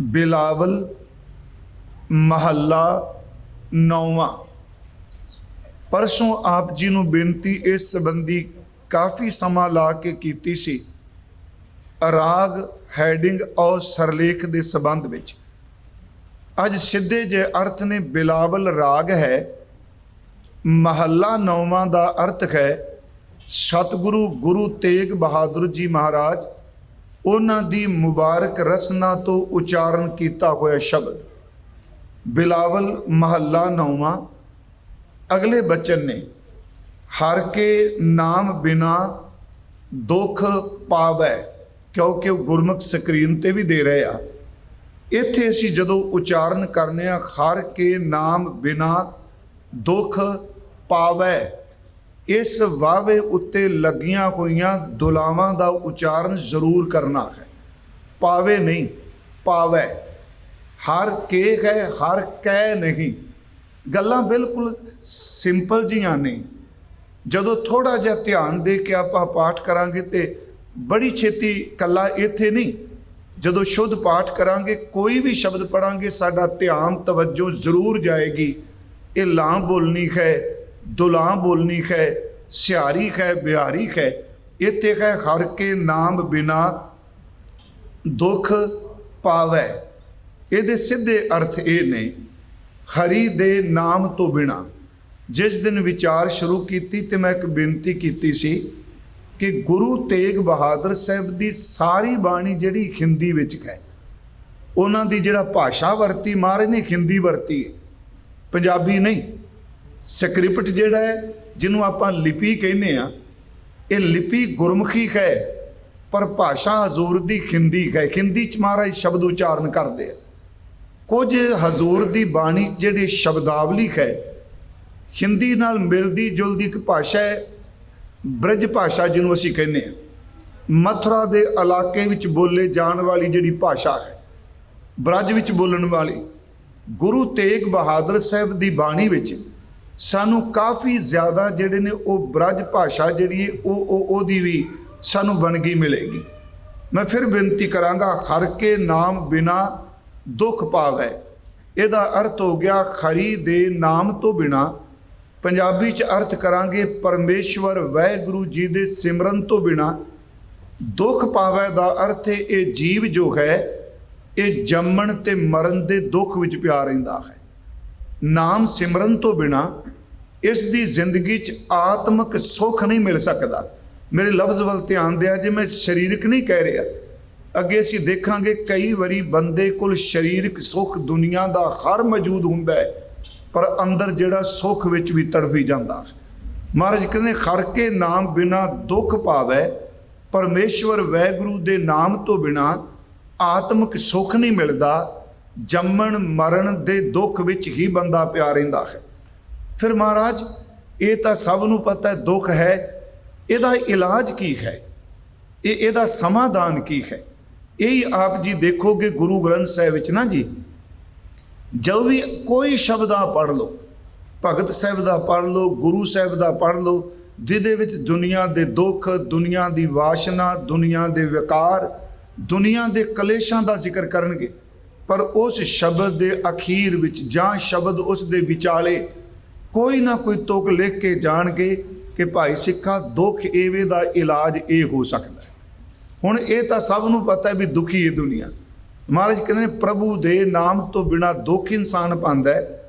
ਬਿਲਾਵਲ ਮਹੱਲਾ ਨੌਵਾਂ। ਪਰਸੋਂ ਆਪ ਜੀ ਨੂੰ ਬੇਨਤੀ ਇਸ ਸੰਬੰਧੀ ਕਾਫੀ ਸਮਾਂ ਲਾ ਕੇ ਕੀਤੀ ਸੀ। ਰਾਗ ਹੈਡਿੰਗ ਔਰ ਸਰਲੇਖ ਦੇ ਸੰਬੰਧ ਵਿੱਚ। ਅੱਜ ਸਿੱਧੇ ਜੇ ਅਰਥ ਨੇ ਬਿਲਾਵਲ ਰਾਗ ਹੈ, ਮਹੱਲਾ ਨੌਵਾਂ ਦਾ ਅਰਥ ਹੈ, ਸਤਿਗੁਰੂ ਗੁਰੂ ਤੇਗ ਬਹਾਦਰ ਜੀ ਮਹਾਰਾਜ ਉਹਨਾਂ ਦੀ ਮੁਬਾਰਕ ਰਸਨਾ ਤੋਂ ਉਚਾਰਨ ਕੀਤਾ ਹੋਇਆ ਸ਼ਬਦ। ਬਿਲਾਵਲ ਮਹੱਲਾ ਨੌਵਾਂ। ਅਗਲੇ ਬਚਨ ਨੇ, ਹਰ ਕੇ ਨਾਮ ਬਿਨਾ ਦੁੱਖ ਪਾਵੈ, ਕਿਉਂਕਿ ਉਹ ਗੁਰਮੁਖ ਸਕਰੀਨ ਤੇ ਵੀ ਦੇ ਰਹੇ ਆ। ਇੱਥੇ ਅਸੀਂ ਜਦੋਂ ਉਚਾਰਨ ਕਰਨੇ ਆ, ਹਰ ਕੇ ਨਾਮ ਬਿਨਾ ਦੁੱਖ ਪਾਵੈ ਇਸ ਵਾਵੇ ਉੱਤੇ ਲੱਗੀਆਂ ਹੋਈਆਂ ਦੁਲਾਵਾਂ ਦਾ ਉਚਾਰਨ ਜ਼ਰੂਰ ਕਰਨਾ ਹੈ। ਪਾਵੇ ਨਹੀਂ, ਪਾਵੈ। ਹਰ ਕੇ ਹੈ, ਹਰ ਕਹਿ ਨਹੀਂ। ਗੱਲਾਂ ਬਿਲਕੁਲ ਸਿੰਪਲ ਜੀਆਂ ਨੇ। ਜਦੋਂ ਥੋੜਾ ਜਿਹਾ ਧਿਆਨ ਦੇ ਕੇ ਆਪਾਂ ਪਾਠ ਕਰਾਂਗੇ ਤੇ ਬੜੀ ਛੇਤੀ ਕੱਲਾ ਇੱਥੇ ਨਹੀਂ, ਜਦੋਂ ਸ਼ੁੱਧ ਪਾਠ ਕਰਾਂਗੇ, ਕੋਈ ਵੀ ਸ਼ਬਦ ਪੜਾਂਗੇ ਸਾਡਾ ਧਿਆਨ ਤਵੱਜੋ ਜ਼ਰੂਰ ਜਾਏਗੀ। ਇਹ ਲਾਂ ਬੋਲਣੀ ਹੈ ਦੁਲਾਂ ਬੋਲਣੀ ਖੈ ਸਿਆਰੀ ਹੈ, ਬਿਹਾਰੀ ਹੈ, ਇੱਥੇ ਖੈ ਹਰ ਕੇ ਨਾਮ ਬਿਨਾ ਦੁੱਖ ਪਾਵੈ। ਇਹਦੇ ਸਿੱਧੇ ਅਰਥ ਇਹ ਨੇ, ਹਰੀ ਦੇ ਨਾਮ ਤੋਂ ਬਿਨਾ। ਜਿਸ ਦਿਨ ਵਿਚਾਰ ਸ਼ੁਰੂ ਕੀਤੀ ਤੇ ਮੈਂ ਇੱਕ ਬੇਨਤੀ ਕੀਤੀ ਸੀ ਕਿ ਗੁਰੂ ਤੇਗ ਬਹਾਦਰ ਸਾਹਿਬ ਦੀ ਸਾਰੀ ਬਾਣੀ ਜਿਹੜੀ ਹਿੰਦੀ ਵਿੱਚ ਹੈ, ਉਹਨਾਂ ਦੀ ਜਿਹੜਾ ਭਾਸ਼ਾ ਵਰਤੀ, ਮਹਾਰਾਜ ਨੇ ਹਿੰਦੀ ਵਰਤੀ ਹੈ। ਪੰਜਾਬੀ ਨਹੀਂ ਸਕ੍ਰਿਪਟ ਜਿਹੜਾ ਹੈ, ਜਿਹਨੂੰ ਆਪਾਂ ਲਿਪੀ ਕਹਿੰਦੇ ਆ ਇਹ ਲਿਪੀ ਗੁਰਮੁਖੀ ਹੈ, ਪਰ ਭਾਸ਼ਾ ਹਜ਼ੂਰ ਦੀ ਖਿੰਦੀ ਹੈ। ਹਿੰਦੀ ਚ ਮਹਾਰਾਜ ਸ਼ਬਦ ਉਚਾਰਨ ਕਰਦੇ ਆ। ਕੁਝ ਹਜ਼ੂਰ ਦੀ ਬਾਣੀ ਜਿਹੜੀ ਸ਼ਬਦਾਵਲੀ ਹੈ, ਹਿੰਦੀ ਨਾਲ ਮਿਲਦੀ ਜੁਲਦੀ ਇੱਕ ਭਾਸ਼ਾ ਹੈ, ਬ੍ਰਜ ਭਾਸ਼ਾ ਜਿਹਨੂੰ ਅਸੀਂ ਕਹਿੰਦੇ ਆ ਮਥੁਰਾ ਦੇ ਇਲਾਕੇ ਵਿੱਚ ਬੋਲੇ ਜਾਣ ਵਾਲੀ ਜਿਹੜੀ ਭਾਸ਼ਾ ਹੈ, ਬ੍ਰਜ ਵਿੱਚ ਬੋਲਣ ਵਾਲੀ ਗੁਰੂ ਤੇਗ ਬਹਾਦਰ ਸਾਹਿਬ ਦੀ ਬਾਣੀ ਵਿੱਚ ਸਾਨੂੰ ਕਾਫੀ ਜ਼ਿਆਦਾ ਜਿਹੜੇ ਨੇ ਉਹ ਬ੍ਰਜ ਭਾਸ਼ਾ ਜਿਹੜੀ ਹੈ, ਉਹ ਉਹ ਉਹਦੀ ਵੀ ਸਾਨੂੰ ਬਣਗੀ ਮਿਲੇਗੀ। ਮੈਂ ਫਿਰ ਬੇਨਤੀ ਕਰਾਂਗਾ, ਹਰ ਕੇ ਨਾਮ ਬਿਨਾ ਦੁੱਖ ਪਾਵੈ ਇਹਦਾ ਅਰਥ ਹੋ ਗਿਆ ਖਰੀ ਦੇ ਨਾਮ ਤੋਂ ਬਿਨਾ। ਪੰਜਾਬੀ ਚ ਅਰਥ ਕਰਾਂਗੇ, ਪਰਮੇਸ਼ਵਰ ਵਾਹਿਗੁਰੂ ਜੀ ਦੇ ਸਿਮਰਨ ਤੋਂ ਬਿਨਾ। ਦੁੱਖ ਪਾਵੈ ਦਾ ਅਰਥ ਇਹ ਜੀਵ ਜੋ ਹੈ, ਇਹ ਜੰਮਣ ਤੇ ਮਰਨ ਦੇ ਦੁੱਖ ਵਿੱਚ ਪਿਆ ਰਹਿੰਦਾ ਹੈ। ਨਾਮ ਸਿਮਰਨ ਤੋਂ ਬਿਨਾ ਇਸ ਦੀ ਜ਼ਿੰਦਗੀ 'ਚ ਆਤਮਿਕ ਸੁੱਖ ਨਹੀਂ ਮਿਲ ਸਕਦਾ। ਮੇਰੇ ਲਫ਼ਜ਼ ਵੱਲ ਧਿਆਨ ਦਿਆ ਜੇ, ਮੈਂ ਸਰੀਰਕ ਨਹੀਂ ਕਹਿ ਰਿਹਾ। ਅੱਗੇ ਅਸੀਂ ਦੇਖਾਂਗੇ ਕਈ ਵਾਰੀ ਬੰਦੇ ਕੋਲ ਸਰੀਰਕ ਸੁੱਖ ਦੁਨੀਆ ਦਾ ਹਰ ਮੌਜੂਦ ਹੁੰਦਾ ਹੈ, ਪਰ ਅੰਦਰ ਜਿਹੜਾ ਸੁੱਖ ਵਿੱਚ ਵੀ ਤੜਫੀ ਜਾਂਦਾ। ਮਹਾਰਾਜ ਕਹਿੰਦੇ ਖਰ ਕੇ ਨਾਮ ਬਿਨਾ ਦੁੱਖ ਪਾਵੈ, ਪਰਮੇਸ਼ਵਰ ਵੈਗੁਰੂ ਦੇ ਨਾਮ ਤੋਂ ਬਿਨਾ ਆਤਮਿਕ ਸੁੱਖ ਨਹੀਂ ਮਿਲਦਾ ਜੰਮਣ ਮਰਨ ਦੇ ਦੁੱਖ ਵਿੱਚ ਹੀ ਬੰਦਾ ਪਿਆ ਰਹਿੰਦਾ ਹੈ। ਫਿਰ ਮਹਾਰਾਜ, ਇਹ ਤਾਂ ਸਭ ਨੂੰ ਪਤਾ ਹੈ, ਦੁੱਖ ਹੈ। ਇਹਦਾ ਇਲਾਜ ਕੀ ਹੈ? ਇਹ ਇਹਦਾ ਸਮਾਧਾਨ ਕੀ ਹੈ? ਇਹ ਹੀ ਆਪ ਜੀ ਦੇਖੋਗੇ ਗੁਰੂ ਗ੍ਰੰਥ ਸਾਹਿਬ ਵਿੱਚ ਨਾ ਜੀ। ਜੋ ਵੀ ਕੋਈ ਸ਼ਬਦ ਆ ਪੜ ਲਓ, ਭਗਤ ਸਾਹਿਬ ਦਾ ਪੜ ਲਓ, ਗੁਰੂ ਸਾਹਿਬ ਦਾ ਪੜ ਲਓ, ਜਿਹਦੇ ਵਿੱਚ ਦੁਨੀਆ ਦੇ ਦੁੱਖ, ਦੁਨੀਆ ਦੀ ਵਾਸ਼ਨਾ, ਦੁਨੀਆ ਦੇ ਵਿਕਾਰ, ਦੁਨੀਆ ਦੇ ਕਲੇਸ਼ਾਂ ਦਾ ਜ਼ਿਕਰ ਕਰਨਗੇ। ਪਰ ਉਸ ਸ਼ਬਦ ਦੇ ਅਖੀਰ ਵਿੱਚ ਜਾਂ ਸ਼ਬਦ ਉਸ ਦੇ ਵਿਚਾਲੇ ਕੋਈ ਨਾ ਕੋਈ ਤੁਕ ਲਿਖ ਕੇ ਜਾਣਗੇ ਕਿ ਭਾਈ ਸਿੱਖਾ, ਦੁੱਖ ਏਵੇਂ ਦਾ ਇਲਾਜ ਇਹ ਹੋ ਸਕਦਾ ਹੈ। ਹੁਣ ਇਹ ਤਾਂ ਸਭ ਨੂੰ ਪਤਾ ਹੈ ਵੀ ਦੁਖੀ ਇਹ ਦੁਨੀਆ। ਮਹਾਰਾਜ ਕਹਿੰਦੇ ਨੇ, ਪ੍ਰਭੂ ਦੇ ਨਾਮ ਤੋਂ ਬਿਨਾ ਦੁੱਖ ਇਨਸਾਨ ਪਾਉਂਦਾ ਹੈ।